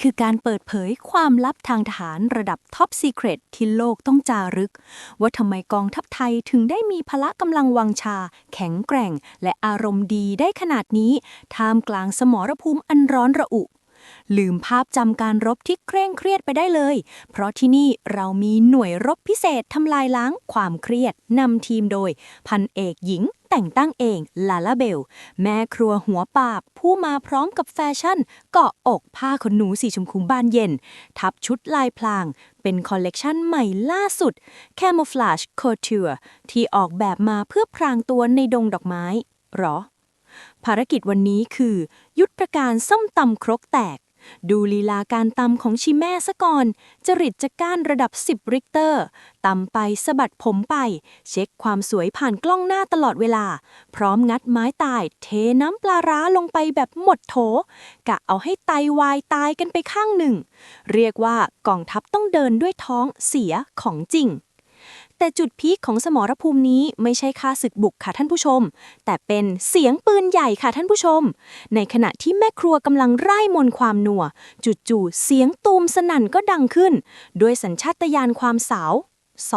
คือการเปิดเผยความลับทางทหารระดับท็อปซีเครตที่โลกต้องจารึก ว่าทำไมกองทัพไทยถึงได้มีพละกำลังวังชา แข็งแกร่ง และอารมณ์ดีได้ขนาดนี้ ท่ามกลางสมรภูมิอันร้อนระอุ ลืมภาพจำการรบที่เคร่งเครียดไปได้เลย เพราะที่นี่เรามีหน่วยรบพิเศษทำลายล้างความเครียดนำทีมโดย พันเอกหญิงแต่งตั้งเองลาลาเบล แม่ครัวหัวปาบ ผู้มาพร้อมกับแฟชั่น เกาะอกผ้าขนหนูสีชมพูบานเย็น ทับชุดลายพลาง เป็นคอลเลกชันใหม่ล่าสุด Camouflage Couture ที่ออกแบบมาเพื่อพรางตัวในดงดอกไม้หรอ ภารกิจวันนี้คือ ยุทธการส้มตำครกแตก ดูลีลาการตำของชิแม่ซะก่อน จริตจะก้านระดับ 10 ริกเตอร์ตำไปสะบัดผมไป เช็คความสวยผ่านกล้องหน้าตลอดเวลา พร้อมงัดไม้ตาย เทน้ำปลาร้าลงไปแบบหมดโถ กะเอาให้ไตวายตายกันไปข้างหนึ่ง เรียกว่ากองทัพต้องเดินด้วยท้องเสียของจริง แต่จุดพีคของสมรภูมินี้ไม่ใช่ค่าศึกบุกค่ะท่านผู้ชม แต่เป็นเสียงปืนใหญ่ค่ะท่านผู้ชม ในขณะที่แม่ครัวกำลังไร่มนความนัว จู่ๆเสียงตูมสนั่นก็ดังขึ้น ด้วยสัญชาตญาณความสาว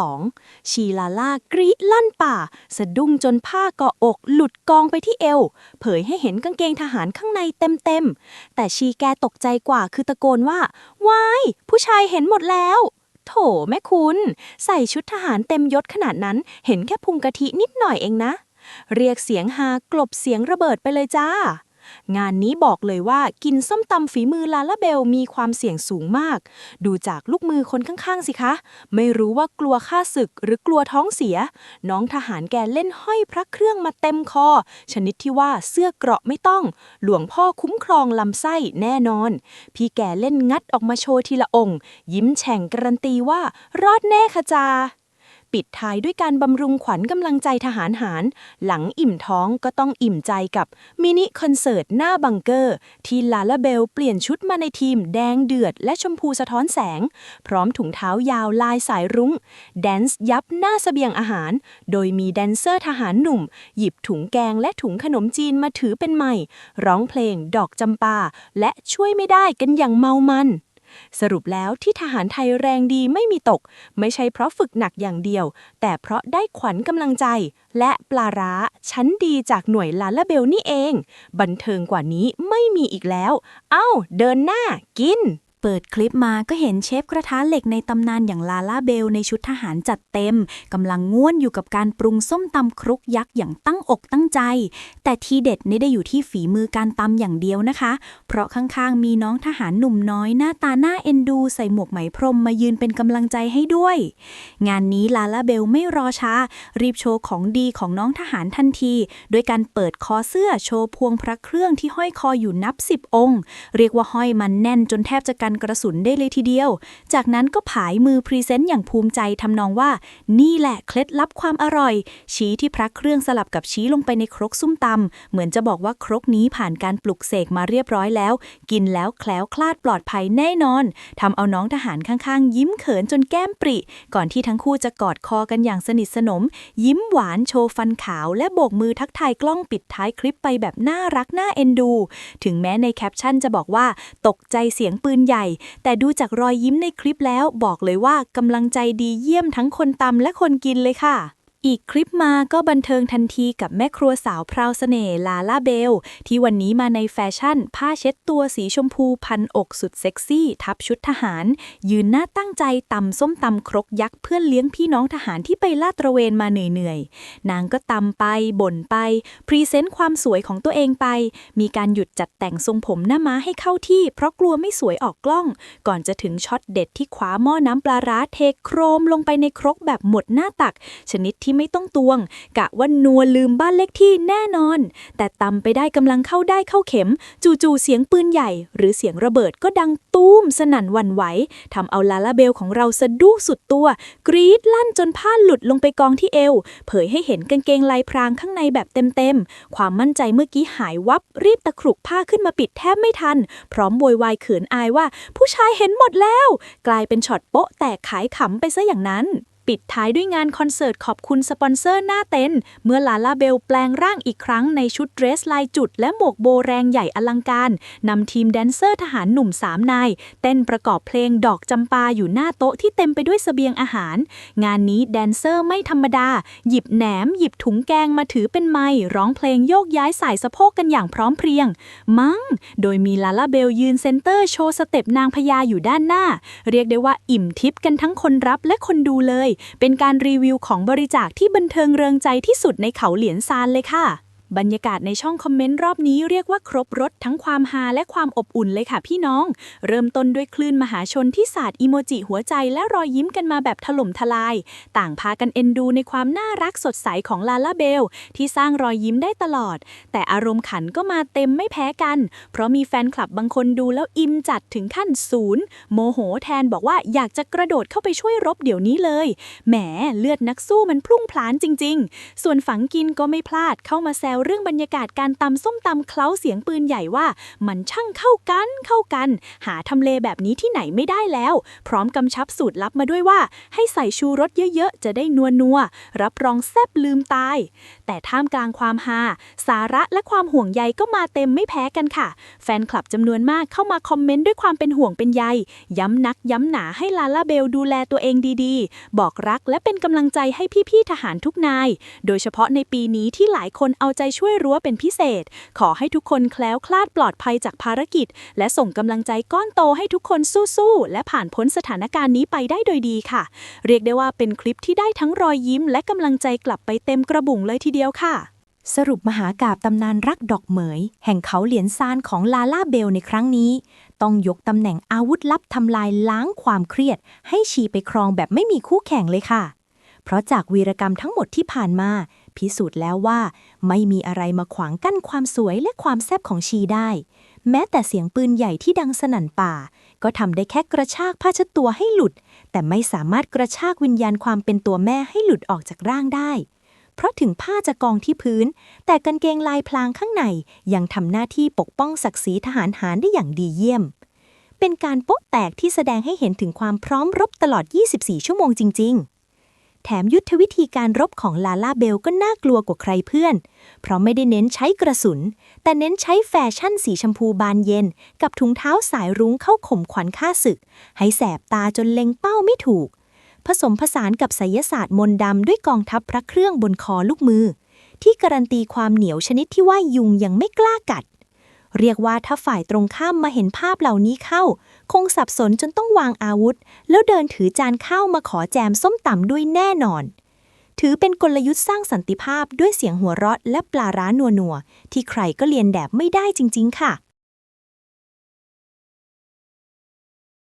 2. ชีลาล่ากรีลั่นป่า สะดุ้งจนผ้าเกาะอกหลุดกองไปที่เอว เผยให้เห็นกางเกงทหารข้างในเต็มๆ แต่ชีแกตกใจกว่าคือตะโกนว่า วาย ผู้ชายเห็นหมดแล้ว โถแม่คุณ ใส่ชุดทหารเต็มยศขนาดนั้น เห็นแค่พุงกะทินิดหน่อยเองนะ เรียกเสียงฮากลบเสียงระเบิดไปเลยจ้า งานนี้บอกเลยว่ากินส้มตำฝีมือลาลาเบลมีความเสี่ยงสูงมาก ดูจากลูกมือคนข้างๆสิคะ ไม่รู้ว่ากลัวค่าศึกหรือกลัวท้องเสีย น้องทหารแกเล่นห้อยพระเครื่องมาเต็มคอ ชนิดที่ว่าเสื้อเกราะไม่ต้อง หลวงพ่อคุ้มครองลำไส้แน่นอน พี่แกเล่นงัดออกมาโชว์ทีละองค์ ยิ้มแฉ่งการันตีว่ารอดแน่ค่ะจา ปิดท้ายด้วยการบำรุงขวัญกำลังใจทหารหาร หลังอิ่มท้องก็ต้องอิ่มใจกับมินิคอนเสิร์ตหน้าบังเกอร์ ที่ลาลาเบลเปลี่ยนชุดมาในทีมแดงเดือดและชมพูสะท้อนแสง พร้อมถุงเท้ายาวลายสายรุง้ง แดนซ์ยับหน้าเสบียงอาหาร โดยมีแดนเซอร์ทหารหนุ่ม หยิบถุงแกงและถุงขนมจีนมาถือเป็นใหม่ ร้องเพลงดอกจำปา และช่วยไม่ได้กันอย่างเมามัน สรุปแล้วที่ทหารไทยแรงดีไม่มีตก ไม่ใช่เพราะฝึกหนักอย่างเดียว แต่เพราะได้ขวัญกำลังใจ และปลาร้าชั้นดีจากหน่วยลาลาเบลนี่เอง บันเทิงกว่านี้ไม่มีอีกแล้ว เอ้า เดินหน้ากิน เปิดคลิปมาก็เห็นเชฟกระทะเหล็กในตำนานอย่างลาลาเบลในชุดทหารจัดเต็มกำลังง่วนอยู่กับการปรุงส้มตำครุกยักษ์อย่างตั้งอกตั้งใจ แต่ทีเด็ดไม่ได้อยู่ที่ฝีมือการตำอย่างเดียวนะคะ เพราะข้างๆมีน้องทหารหนุ่มน้อยหน้าตาหน้าเอ็นดู ใส่หมวกไหมพรมมายืนเป็นกำลังใจให้ด้วย งานนี้ลาลาเบลไม่รอช้า รีบโชว์ของดีของน้องทหารทันทีโดยการเปิดคอเสื้อโชว์พวงพระเครื่องที่ห้อยคออยู่นับสิบองค์ เรียกว่าห้อยมันแน่นจนแทบจะกันกระสุนได้เลยทีเดียว จากนั้นก็ผายมือพรีเซนต์อย่างภูมิใจทำนองว่า นี่แหละเคล็ดลับความอร่อย ชี้ที่พระเครื่องสลับกับชี้ลงไปในครกส้มตำเหมือนจะบอกว่าครกนี้ผ่านการปลุกเสกมาเรียบร้อยแล้ว กินแล้วแคล้วคลาดปลอดภัยแน่นอนทำเอาน้องทหารข้างๆ ยิ้มเขินจนแก้มปริ ก่อนที่ทั้งคู่จะกอดคอกันอย่างสนิทสนม ยิ้มหวานโชว์ฟันขาว และโบกมือทักทายกล้องปิดท้ายคลิปไปแบบน่ารักน่าเอ็นดู ถึงแม้ในแคปชั่นจะบอกว่า ตกใจเสียงปืนใหญ่แต่ดูจากรอยยิ้มในคลิปแล้วบอกเลยว่ากำลังใจดีเยี่ยมทั้งคนตำและคนกินเลยค่ะ อีกคลิปมาก็บันเทิงทันทีกับแม่ครัวสาวพราวเสน่ห์ลาลาเบล ที่วันนี้มาในแฟชั่น ผ้าเช็ดตัวสีชมพูพันอกสุดเซ็กซี่ ทับชุดทหาร ยืนหน้าตั้งใจตำส้มตำครกยักษ์เพื่อเลี้ยงพี่น้องทหารที่ไปลาดตระเวนมาเหนื่อยๆ นางก็ตำไปบ่นไป พรีเซนต์ความสวยของตัวเองไป มีการหยุดจัดแต่งทรงผมหน้าม้าให้เข้าที่ เพราะกลัวไม่สวยออกกล้อง ก่อนจะถึงช็อตเด็ดที่คว้าหม้อน้ำปลาร้าเทโครมลงไปในครกแบบหมดหน้าตัก ชนิดที่ไม่ต้องตวง กะว่านัวลืมบ้านเลขที่แน่นอน แต่ตำไปได้กำลังเข้าได้เข้าเข็ม จู่ๆเสียงปืนใหญ่ หรือเสียงระเบิดก็ดังตู้มสนั่นวันไหวทำเอาลาลาเบลของเราสะดุ้งสุดตัว กรีดลั่นจนผ้าหลุดลงไปกองที่เอว เผยให้เห็นกางเกงลายพรางข้างในแบบเต็มๆ ความมั่นใจเมื่อกี้หายวับ รีบตะครุบผ้าขึ้นมาปิดแทบไม่ทัน พร้อมโวยวายเขินอายว่า ผู้ชายเห็นหมดแล้ว กลายเป็นช็อตโป๊ะแตกขายขำไปซะอย่างนั้น ปิดท้ายด้วยงานคอนเสิร์ตขอบคุณสปอนเซอร์หน้าเต็นเมื่อลาลาเบลแปลงร่างอีกครั้งในชุดเดรสลายจุด และหมวกโบแรงใหญ่อลังการนำทีมแดนเซอร์ทหารหนุ่มสามนาย เต้นประกอบเพลงดอกจำปาอยู่หน้าโต๊ะที่เต็มไปด้วยเสบียงอาหาร งานนี้แดนเซอร์ไม่ธรรมดา หยิบแหนม หยิบถุงแกงมาถือเป็นไมค์ร้องเพลงโยกย้ายสายสะโพกกันอย่างพร้อมเพรียง มั้ง โดยมีลาลาเบลยืนเซนเตอร์โชว์สเต็ปนางพญาอยู่ด้านหน้า เรียกได้ว่าอิ่มทิพย์กันทั้งคนรับและคนดูเลยเป็นการรีวิวของบริจาคที่บันเทิงเริงใจที่สุดในเขาเหลียนซานเลยค่ะ บรรยากาศในช่องคอมเมนต์รอบนี้เรียกว่าครบรถทั้งความฮาและความอบอุ่นเลยค่ะพี่น้อง เริ่มต้นด้วยคลื่นมหาชนที่สาดอีโมจิหัวใจและรอยยิ้มกันมาแบบถล่มทลาย ต่างพากันเอ็นดูในความน่ารักสดใสของลาลาเบล ที่สร้างรอยยิ้มได้ตลอด แต่อารมณ์ขันก็มาเต็มไม่แพ้กัน เพราะมีแฟนคลับบางคนดูแล้วอินจัดถึงขั้นศูนย์โมโหแทนบอกว่าอยากจะกระโดดเข้าไปช่วยรบเดี๋ยวนี้เลย แหมเลือดนักสู้มันพุ่งพลานจริง ๆ ส่วนฝังกินก็ไม่พลาดเข้ามาแซวเรื่องบรรยากาศการตำส้มตำเคล้าเสียงปืนใหญ่ว่า มันช่างเข้ากันเข้ากัน หาทำเลแบบนี้ที่ไหนไม่ได้แล้ว พร้อมกำชับสูตรลับมาด้วยว่า ให้ใส่ชูรสเยอะๆ จะได้นัวนัวรับรองแซบลืมตาย แต่ท่ามกลางความฮาสาระและความห่วงใยก็มาเต็มไม่แพ้กันค่ะ แฟนคลับจำนวนมากเข้ามาคอมเมนต์ด้วยความเป็นห่วงเป็นใยย้ำนักย้ำหนาให้ลาลาเบลดูแลตัวเองดีๆ บอกรักและเป็นกำลังใจให้พี่ๆทหารทุกนาย โดยเฉพาะในปีนี้ที่หลายคนเอาใจช่วยรั้วเป็นพิเศษ ขอให้ทุกคนแคล้วคลาดปลอดภัยจากภารกิจ และส่งกำลังใจก้อนโตให้ทุกคนสู้ๆและผ่านพ้นสถานการณ์นี้ไปได้โดยดีค่ะ เรียกได้ว่าเป็นคลิปที่ได้ทั้งรอยยิ้ม และกำลังใจกลับไปเต็มกระบุงเลยทีเดียวค่ะ สรุปมหากาบตำนานรักดอกเหมย แห่งเขาเหลียนซานของลาลาเบลในครั้งนี้ ต้องยกตำแหน่งอาวุธลับทำลายล้างความเครียด ให้ชีไปครองแบบไม่มีคู่แข่งเลยค่ะ เพราะจากวีรกรรมทั้งหมดที่ผ่านมา พิสูจน์แล้วว่า ไม่มีอะไรมาขวางกั้นความสวยและความแซ่บของชีได้ แม้แต่เสียงปืนใหญ่ที่ดังสนั่นป่า ก็ทำได้แค่กระชากผ้าเช็ดตัวให้หลุด แต่ไม่สามารถกระชากวิญญาณความเป็นตัวแม่ให้หลุดออกจากร่างได้ เพราะถึงผ้าจะกองที่พื้น แต่กางเกงลายพลางข้างในยังทำหน้าที่ปกป้องศักดิ์ศรีทหารหารได้อย่างดีเยี่ยม เป็นการโป๊ะแตกที่แสดงให้เห็นถึงความพร้อมรบตลอด 24 ชั่วโมงจริง ๆ แถมยุทธวิธีการรบของลาลาเบลก็น่ากลัวกว่าใครเพื่อน เพราะไม่ได้เน้นใช้กระสุน แต่เน้นใช้แฟชั่นสีชมพูบานเย็น กับถุงเท้าสายรุ้งเข้าข่มขวัญข้าศึก ให้แสบตาจนเล็งเป้าไม่ถูก ผสมผสานกับไสยศาสตร์มนต์ดำด้วยกองทัพพระเครื่องบนคอลูกมือ ที่การันตีความเหนียวชนิดที่ว่ายุงยังไม่กล้ากัด เรียกว่าถ้าฝ่ายตรงข้ามมาเห็นภาพเหล่านี้เข้า คงสับสนจนต้องวางอาวุธ แล้วเดินถือจานข้าวมาขอแจมส้มตำด้วยแน่นอน ถือเป็นกลยุทธ์สร้างสันติภาพด้วยเสียงหัวเราะและปลาร้านัวๆที่ใครก็เรียนแบบไม่ได้จริง ๆ ค่ะ